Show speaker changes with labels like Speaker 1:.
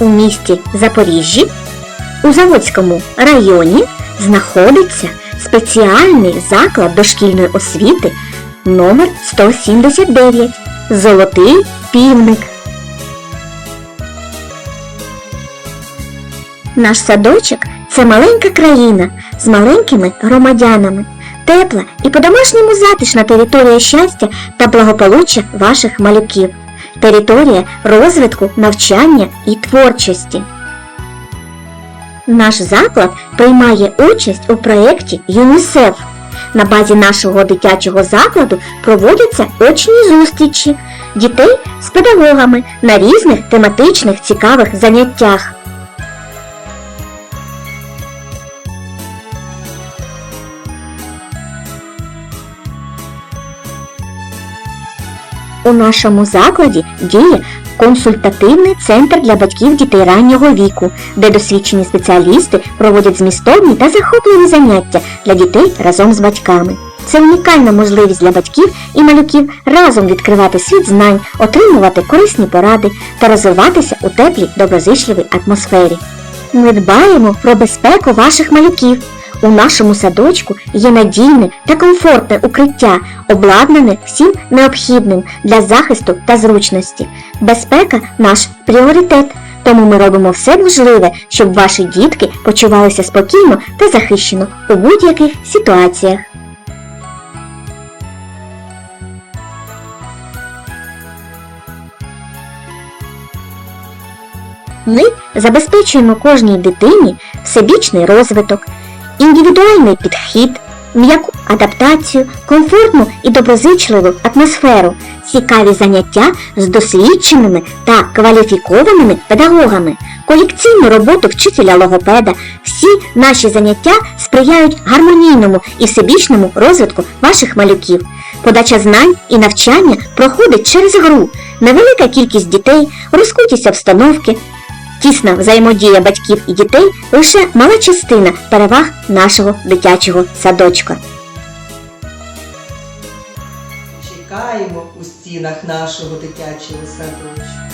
Speaker 1: у місті Запоріжжі у Заводському районі знаходиться спеціальний заклад дошкільної освіти номер 179 Золотий півник. Наш садочок це маленька країна з маленькими громадянами, тепла і по-домашньому затишна територія щастя та благополуччя ваших малюків, територія розвитку, навчання і творчості. Наш заклад приймає участь у проєкті ЮНІСЕФ. На базі нашого дитячого закладу проводяться очні зустрічі дітей з педагогами на різних тематичних цікавих заняттях. У нашому закладі діє консультативний центр для батьків дітей раннього віку, де досвідчені спеціалісти проводять змістовні та захопливі заняття для дітей разом з батьками. Це унікальна можливість для батьків і малюків разом відкривати світ знань, отримувати корисні поради та розвиватися у теплій доброзичливій атмосфері. Ми дбаємо про безпеку ваших малюків. У нашому садочку є надійне та комфортне укриття, обладнане всім необхідним для захисту та зручності. Безпека наш пріоритет, тому ми робимо все можливе, щоб ваші дітки почувалися спокійно та захищено у будь-яких ситуаціях. Ми забезпечуємо кожній дитині всебічний розвиток, індивідуальний підхід, м'яку адаптацію, комфортну і доброзичливу атмосферу, цікаві заняття з досвідченими та кваліфікованими педагогами, колекційну роботу вчителя логопеда. Всі наші заняття сприяють гармонійному і всебічному розвитку ваших малюків. Подача знань і навчання проходить через гру. Невелика кількість дітей, розкутість обстановки, Тісна взаємодія батьків і дітей лише мала частина переваг нашого дитячого садочка.
Speaker 2: Чекаємо у стінах нашого дитячого садочку.